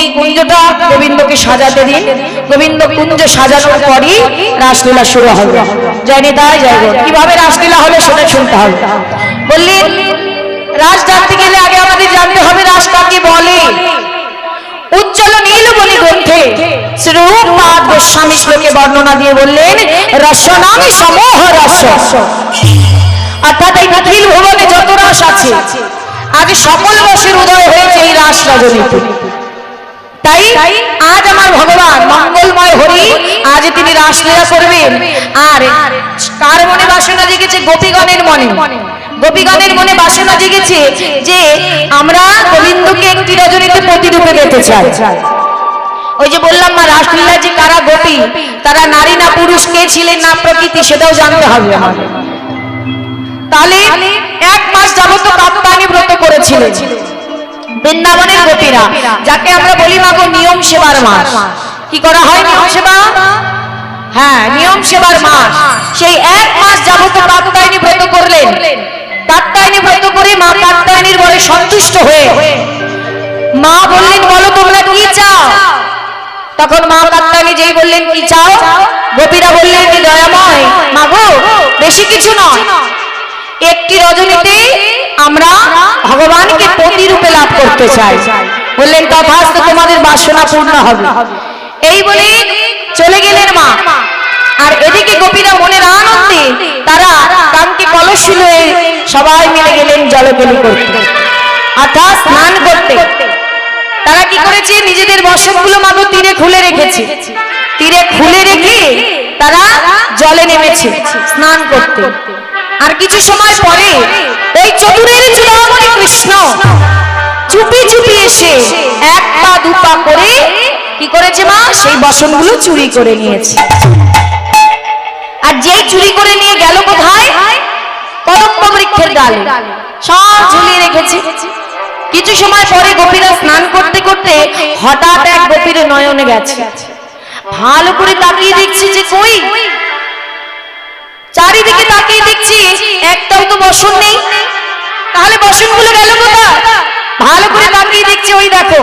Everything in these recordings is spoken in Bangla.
এই কুঞ্জটা গোবিন্দকে সাজাতে দিন। গোবিন্দ কুঞ্জ সাজানোর পরই রাসলীলা শুরু হবে। জানি তাই যাইব কীভাবে রাসলীলা হবে সেটা শুনতে হবে। বললেন, রাস জানতে গেলে আগে আমাদের জানতে হবে রাস কাকে বলে। উজ্জ্বল নীলমণি গ্রন্থে শ্রীরূপনাথ গোস্বামী শ্লোকে বর্ণনা দিয়ে বললেন, রসনামে সমূহ রস। অর্থাৎ এই নিখিল ভুবনে যত রাস আছে, আজ সকল রসের উদয় হয়েছে এই রাস রজনীতে। তাই আজ আমার ভগবান মঙ্গলময় হরি আজ তিনি রাসলীলা করবেন। আর কার মনে বাসনা জেগেছে? গোপীগণের মনে। গোপীগণের মনে। বাসনা জেগেছে যে আমরা গোবিন্দকে একটি রজনীতে প্রতিরূপে পেতে চাই। ওই যে বললাম না রাসলীলা যে কারা গোপী তারা নারী না পুরুষ কে ছিলেন না প্রকৃতি সেটাও জানতে হবে তাহলে এক মাস যাবত কাত্তায়নী ব্রত করেছিলেন। বৃন্দাবনের গোপীরা, যাকে আমরা বলি মাগো নিয়ম সেবার মাস। কি করা হয় নিয়ম সেবা? হ্যাঁ নিয়ম সেবার মাস। সেই এক মাস যাবত কাত্তায়নী ব্রত করলেন। কাত্তায়নী ব্রত করে মা কাত্তায়নীর বলে সন্তুষ্ট হয়ে মা বললেন, বলো তোমরা কি চাও? তখন মা কাত্তায়নী যেই বললেন, কি চাও? গোপীরা বললেন যে দয়াময়? মাগো, বেশি কিছু নয়। একটি রজনীতে আমরা লাভ করতে চাই। বললেন তথাস্ত তোমাদের বাসনা পূর্ণ হবে। এই বলে চলে গেলেন মা। আর এদিকে গোপীরা মনের আনন্দে তারা কানকে কলসি হয়ে সবাই মিলে গেলেন জলকেলি করতে। অর্থাৎ স্নান করতে। তারা কি করেছে? নিজেদের বসতগুলো মাগো তীরে খুলে রেখেছে। তীরে খুলে রেখে তারা জলে নেমেছে স্নান করতে। আর কিছু সময় পরে ওই চতুরের চূড়ামণি কৃষ্ণ চুপি চুপি এসে এক পা দু পা করে কি করেছে মা? সেই বসনগুলো চুরি করে নিয়েছে। আর যেই চুরি করে নিয়ে গেল কোথায়? কদম্ব বৃক্ষের ডালে। সব ঝুলিয়ে রেখেছে। কিছু সময় পরে গোপীরা স্নান করতে করতে হঠাৎ এক গোপীর নয়নে গেছে। ভালো করে তাকিয়ে দেখছি যে কই? চারিদিকে তাকিয়ে দেখছি একটাও তো বসন নেই। তাহলে বসনগুলো গেল ভালো করে তাকিয়ে দেখছি ওই দেখো।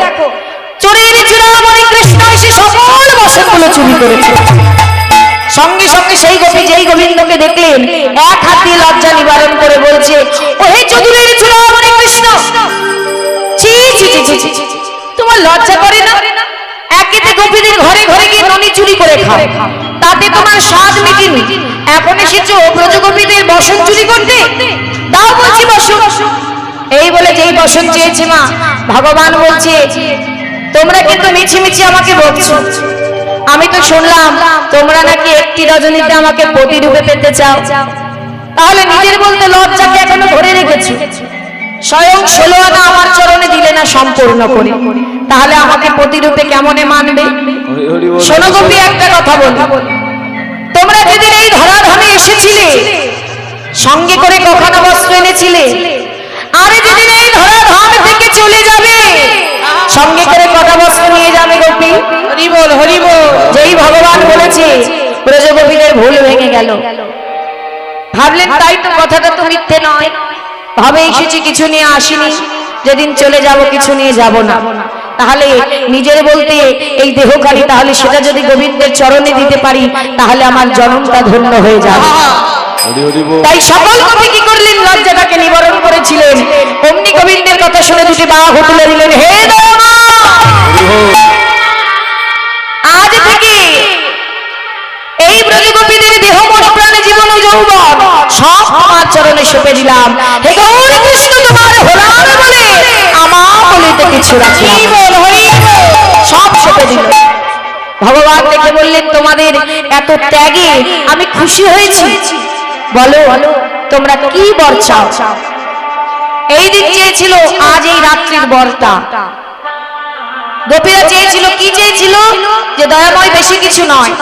চোরের চূড়ামণি কৃষ্ণ এসে সকল বসনগুলো চুরি করেছে। সঙ্গে সঙ্গে সেই গোপী যেই গোবিন্দকে দেখলেন এক হাত দিয়ে লজ্জা নিবারণ করে বলছে ও হে চতুরের চূড়ামণি কৃষ্ণ! ছি ছি ছি ছি। তোমার লজ্জা করে না? একেতে গোপীদের ঘরে ঘরে গিয়ে ননি চুরি করে খাও। তাতে তোমার স্বাদ মিটিনি। এখন এসেছ ব্রজগোপীদের বসন চুরি করতে? দাও বলছি বসন। এই বলে যেই বসন চেয়েছে মা, ভগবান বলছে, তোমরা কিন্তু মিছি মিছি আমাকে বলছো আমি তো শুনলাম, তোমরা নাকি একটি রজনীতে আমাকে প্রতিরূপে পেতে চাও। তাহলে নিজের বলতে লজ্জাকে এখনও ধরে রেখেছো? স্বয়ং ষোলো আনা আমার চরণে দিলে না সম্পূর্ণ করে। তাহলে আমাকে প্রতিরূপে কেমনে মানবে? হরি হরি শোনো গোপী, একটা কথা বলি। তোমরা যেদিন এই ধরাধামে এসেছিলে, সঙ্গে করে কখনো বস্ত্র এনেছিলে? আরে যেদিন এই ধরাধাম থেকে চলে যাবে সঙ্গে করে কটা বস্ত্র নিয়ে যাবে গোপী। হরি বল হরি বল যেই ভগবান বলেছে ব্রজগোপীদের ভুল ভেঙে গেল। ভাবলেন তাই তো কথাটা তো মিথ্যে নয়। ভাবে এসেছি কিছু নিয়ে আসিনি। যেদিন চলে যাব কিছু নিয়ে যাব না। তাহলে নিজের বলতে এই দেহকারী তাহলে সেটা যদি গোবিন্দের চরণে দিতে পারি তাহলে আমার জনমটা ধন্য হয়ে যাবে। তাই সকল কবি কি করলেন? লজ্জাটাকে নিবারণ করেছিলেন। অমনি গোবিন্দের কথা শুনে দুটি বাহু তুলে দিলেন হে আজ থেকে এই ব্রজগোপীদের দেহ মন প্রাণে জীবন ও যৌবন সব তোমার চরণে সঁপে দিলাম। হে গৌর কৃষ্ণ তোমার হলাম বলে আমার বলিতে কিছু রাখলাম সব সঁপে দিল ভগবান দেখে বললেন তোমাদের এত ত্যাগে আমি খুশি হয়েছি। বলো, তোমরা কি বর চাও? এই দিন চেয়েছিল আজ এই রাত্রির বরটা। গোপীরা চেয়েছিল, কি চেয়েছিল? যে দয়াময় বেশি কিছু নয়,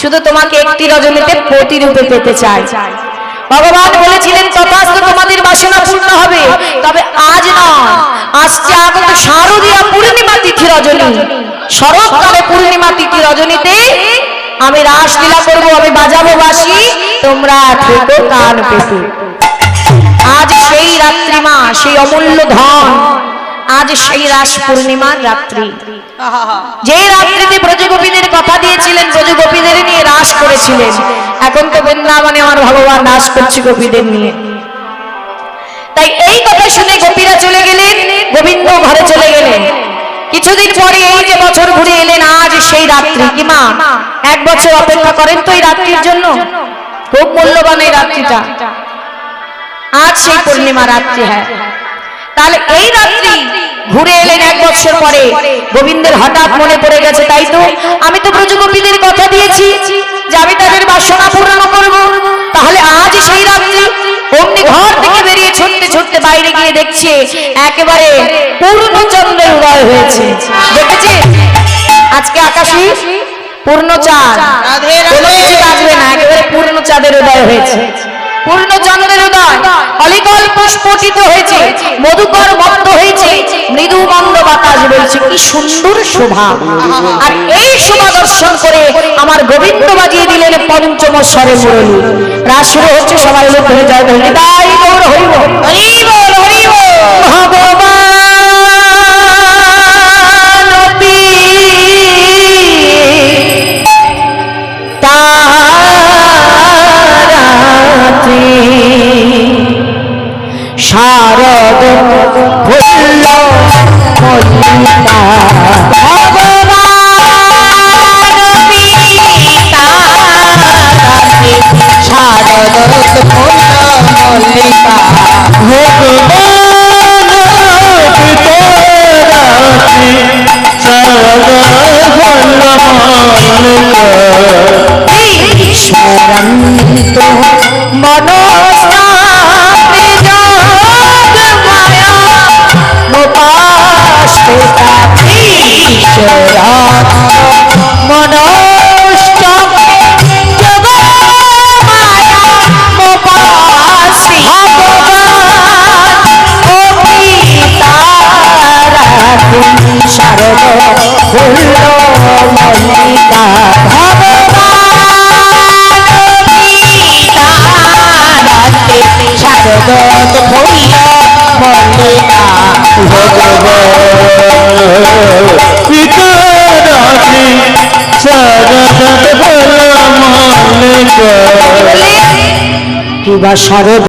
শুধু তোমাকে একটি রজনীতে প্রতিরূপে পেতে চাই ভগবান বলেছিলেন তথাস্ত তোমাদের বাসনা পূর্ণ হবে, তবে আজ নয়। আসছে আগত শারদীয়া পূর্ণিমা তিথি রজনী। শরৎকালে পূর্ণিমা তিথি রজনীতে আমি রাসলীলা করব, আমি বাজাবো বাসি তোমরা থেকো কান পেতে আজ সেই রাত্রিমা, সেই অমূল্য ধন। আজ সেই রাস পূর্ণিমার রাত্রি। যে রাত্রিতে ব্রজগোপীদের কথা দিয়েছিলেন, ব্রজগোপীদের নিয়ে রাস করেছিলেন। এখন তো বৃন্দাবনে আমার ভগবান রাস করছে গোপীদের নিয়ে। তাই এই কথা শুনে গোপীরা চলে গেলেন, গোবিন্দ ঘরে চলে গেলেন। কিছুদিন পরে এই যে বছর ঘুরে এলেন, আজ সেই রাত্রি। কি মা, এক বছর অপেক্ষা করেন তো এই রাত্রির জন্য? খুব মূল্যবান এই রাত্রিটা। আজ সেই পূর্ণিমা রাত্রি হ্যাঁ। তাহলে এই রাত্রি ঘুরে এলেন এক বছর পরে গোবিন্দের হঠাৎ মনে পড়ে গেছে তাই তো আমি তো ব্রজগোপীদের কথা দিয়েছি যে আমি তাদের বাসনা পূরণ করব। তাহলে আজ সেই রাত্রি অমনি ঘর থেকে বেরিয়ে ছুটতে ছুটতে বাইরে গিয়ে দেখছে একেবারে পূর্ণচন্দ্রের উদয় হয়েছে। দেখেছি আজকে আকাশে কোনো কিছু বাজবে না একেবারে পূর্ণ চাঁদের উদয় হয়েছে। পূর্ণ চন্দ্রের উদয়। অলিকল পুষ্পটিত হয়েছে। মধুকর মত্ত হয়েছে। মৃদু মন্দ বাতাস বলছে কি সুন্দর শোভা। আর এই শোভা দর্শন করে আমার গোবিন্দ বাজিয়ে দিলেন পঞ্চম স্বরে মুরলী। রাস শুরু হচ্ছে সবাই লোক হয়ে যায় তাই গৌর হইব। হরি বল হরি বল ভগবান মোপাস্তেতা ঈশ্বরা ভগবান পিতারাতে শারদ ফুল্ল মল্লিকা ভগবান মল্লিকা কিবা শারদ